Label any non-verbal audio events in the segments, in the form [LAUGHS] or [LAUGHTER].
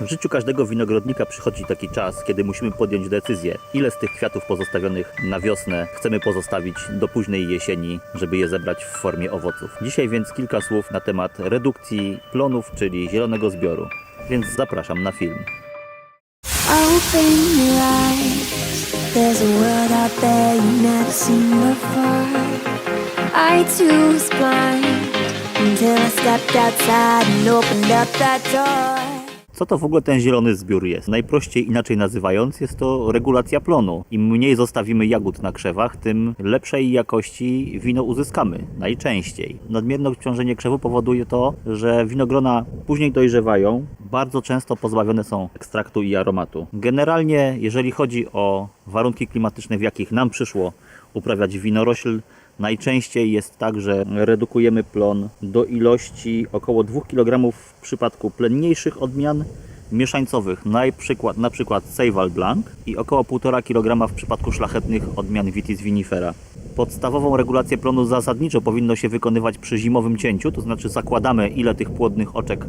W życiu każdego winogrodnika przychodzi taki czas, kiedy musimy podjąć decyzję, ile z tych kwiatów pozostawionych na wiosnę chcemy pozostawić do późnej jesieni, żeby je zebrać w formie owoców. Dzisiaj więc kilka słów na temat redukcji plonów, czyli zielonego zbioru. Więc zapraszam na film. Co to w ogóle ten zielony zbiór jest? Najprościej inaczej nazywając, jest to regulacja plonu. Im mniej zostawimy jagód na krzewach, tym lepszej jakości wino uzyskamy. Najczęściej. Nadmierne obciążenie krzewu powoduje to, że winogrona później dojrzewają, bardzo często pozbawione są ekstraktu i aromatu. Generalnie, jeżeli chodzi o warunki klimatyczne, w jakich nam przyszło uprawiać winorośl, Najczęściej jest tak, że redukujemy plon do ilości około 2 kg w przypadku plenniejszych odmian mieszańcowych, na przykład, na przykład Seyval Blanc i około 1,5 kg w przypadku szlachetnych odmian Vitis vinifera. Podstawową regulację plonu zasadniczo powinno się wykonywać przy zimowym cięciu, to znaczy zakładamy ile tych płodnych oczek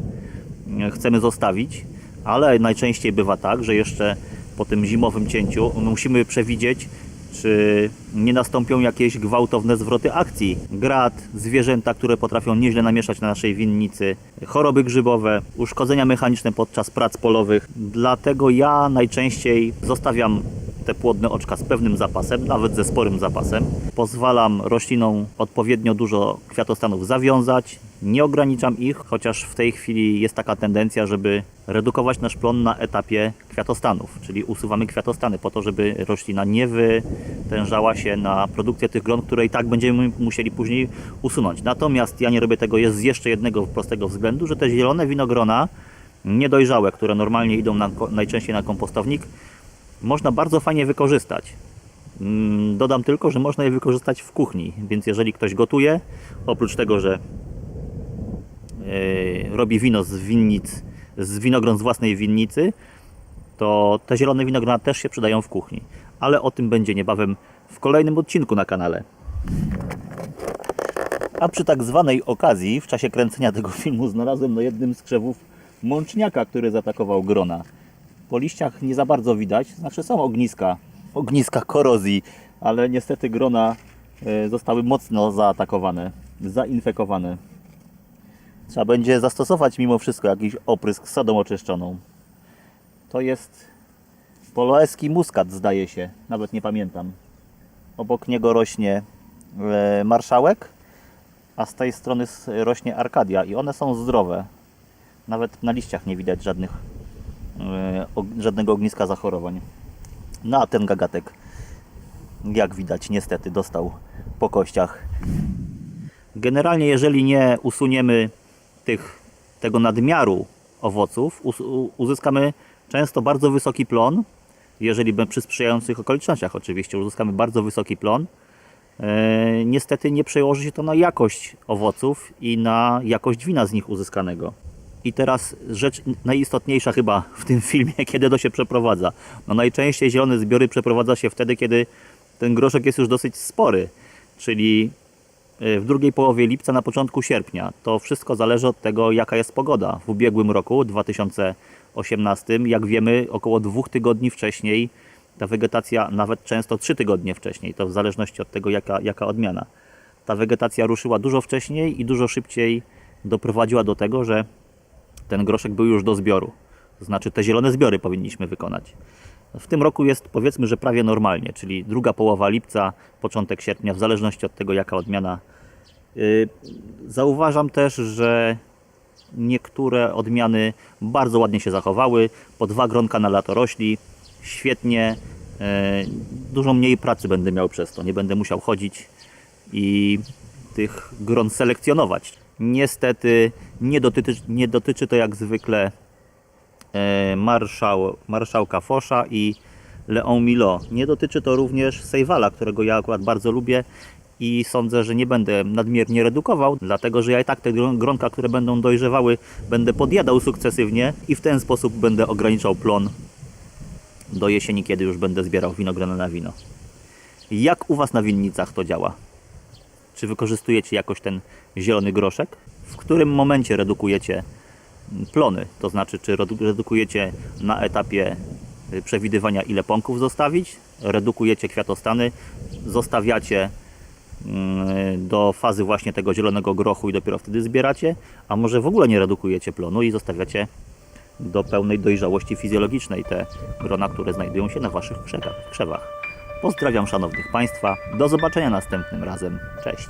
e, chcemy zostawić, ale najczęściej bywa tak, że jeszcze po tym zimowym cięciu musimy przewidzieć, czy nie nastąpią jakieś gwałtowne zwroty akcji. Grad, zwierzęta, które potrafią nieźle namieszać na naszej winnicy, choroby grzybowe, uszkodzenia mechaniczne podczas prac polowych. Dlatego ja najczęściej zostawiam te płodne oczka z pewnym zapasem, nawet ze sporym zapasem. Pozwalam roślinom odpowiednio dużo kwiatostanów zawiązać, nie ograniczam ich, chociaż w tej chwili jest taka tendencja, żeby redukować nasz plon na etapie kwiatostanów, czyli usuwamy kwiatostany po to, żeby roślina nie wytężała się na produkcję tych gron, które i tak będziemy musieli później usunąć. Natomiast ja nie robię tego z jeszcze jednego prostego względu, że te zielone winogrona niedojrzałe, które normalnie idą na, najczęściej na kompostownik, można bardzo fajnie wykorzystać. Mm, Dodam tylko, że można je wykorzystać w kuchni, więc jeżeli ktoś gotuje, oprócz tego, że robi wino z winnic, z winogron z własnej winnicy, to te zielone winogrona też się przydają w kuchni. Ale o tym będzie niebawem w kolejnym odcinku na kanale. A przy tak zwanej okazji, w czasie kręcenia tego [LAUGHS] filmu, znalazłem na jednym z krzewów mączniaka, który zaatakował grona. Po liściach nie za bardzo widać, znaczy są ogniska, ogniska korozji, ale niestety grona e, zostały mocno zaatakowane, zainfekowane. Trzeba będzie zastosować mimo wszystko jakiś oprysk sodą oczyszczoną. To jest poloeski muskat, zdaje się, nawet nie pamiętam. Obok niego rośnie e, marszałek, a z tej strony rośnie arkadia i one są zdrowe. Nawet na liściach nie widać żadnych, e, żadnego ogniska zachorowań. No a ten gagatek, jak widać, niestety dostał po kościach. Generalnie, jeżeli nie usuniemy tych, tego nadmiaru owoców, uzyskamy często bardzo wysoki plon. Jeżeli przy sprzyjających okolicznościach, oczywiście, uzyskamy bardzo wysoki plon. E, niestety nie przełoży się to na jakość owoców i na jakość wina z nich uzyskanego. I teraz rzecz najistotniejsza chyba w tym filmie, [LAUGHS] kiedy to się przeprowadza. No najczęściej zielone zbiory przeprowadza się wtedy, kiedy ten groszek jest już dosyć spory, czyli w drugiej połowie lipca, na początku sierpnia. To wszystko zależy od tego, jaka jest pogoda. W ubiegłym roku, 2018, jak wiemy, około dwóch tygodni wcześniej ta wegetacja, nawet często trzy tygodnie wcześniej, to w zależności od tego, jaka, jaka odmiana. Ta wegetacja ruszyła dużo wcześniej i dużo szybciej doprowadziła do tego, że ten groszek był już do zbioru. To znaczy te zielone zbiory powinniśmy wykonać. W tym roku jest powiedzmy, że prawie normalnie, czyli druga połowa lipca, początek sierpnia, w zależności od tego, jaka odmiana. Yy, Zauważam też, że niektóre odmiany bardzo ładnie się zachowały. Po dwa gronka na lato rośli, świetnie. Yy, Dużo mniej pracy będę miał przez to. Nie będę musiał chodzić i tych gron selekcjonować. Niestety nie dotyczy, nie dotyczy to jak zwykle marszał, marszałka Fosza i Leon Milo. Nie dotyczy to również Sejwala, którego ja akurat bardzo lubię i sądzę, że nie będę nadmiernie redukował, dlatego że ja i tak te gron- gronka, które będą dojrzewały, będę podjadał sukcesywnie i w ten sposób będę ograniczał plon do jesieni, kiedy już będę zbierał winogrona na wino. Jak u Was na winnicach to działa? Czy wykorzystujecie jakoś ten zielony groszek? W którym momencie redukujecie plony, to znaczy czy redu- redukujecie na etapie y, przewidywania ile pąków zostawić, redukujecie kwiatostany, zostawiacie mm, do fazy właśnie tego zielonego grochu i dopiero wtedy zbieracie, a może w ogóle nie redukujecie plonu i zostawiacie do pełnej dojrzałości fizjologicznej te grona, które znajdują się na Waszych krzewach. Pozdrawiam szanownych Państwa. Do zobaczenia następnym razem. Cześć.